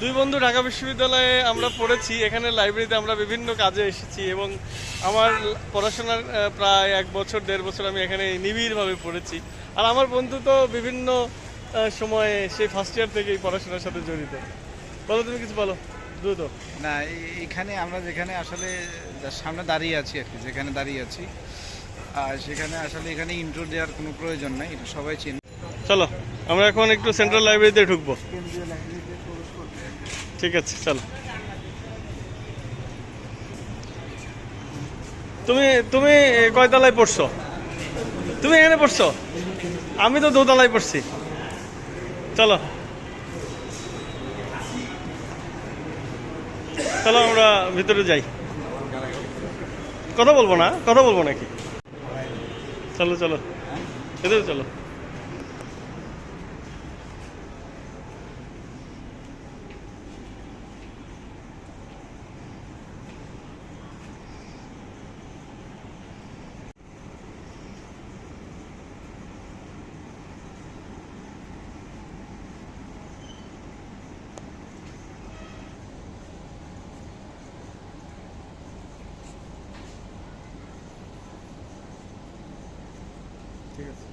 দুই বন্ধু ঢাকা বিশ্ববিদ্যালয়ে আমরা পড়েছি এখানে লাইব্রেরিতে আমরা বিভিন্ন কাজে এসেছি এবং আমার পড়াশোনার প্রায় এক বছর দেড় বছর আমি এখানে নিবিড়ভাবে পড়েছি। আর আমার বন্ধু তো বিভিন্ন সময়ে সেই ফার্স্ট ইয়ার থেকেই পড়াশোনার সাথে জড়িত। বলো তুমি কিছু বলো দ্রুত। না এইখানে আমরা যেখানে আসলে সামনে দাঁড়িয়ে আছি আর কি যেখানে দাঁড়িয়ে আছি। আর সেখানে আসলে এখানে ইন্ট্রো দেওয়ার কোনো প্রয়োজন নাই এটা সবাই চিনে চলো আমরা এখন একটু সেন্ট্রাল লাইব্রেরিতে ঢুকবো। ঠিক আছে, চলো। তুমি তুমি কয়তলায় পড়ছো? তুমি এখানে পড়ছো? আমি তো দোতলায় পড়ছি। চলো। চলো আমরা ভিতরে যাই। কথা বলব না? কথা বলব নাকি? চলো চলো। ভিতরে চলো। ঠিক আছে।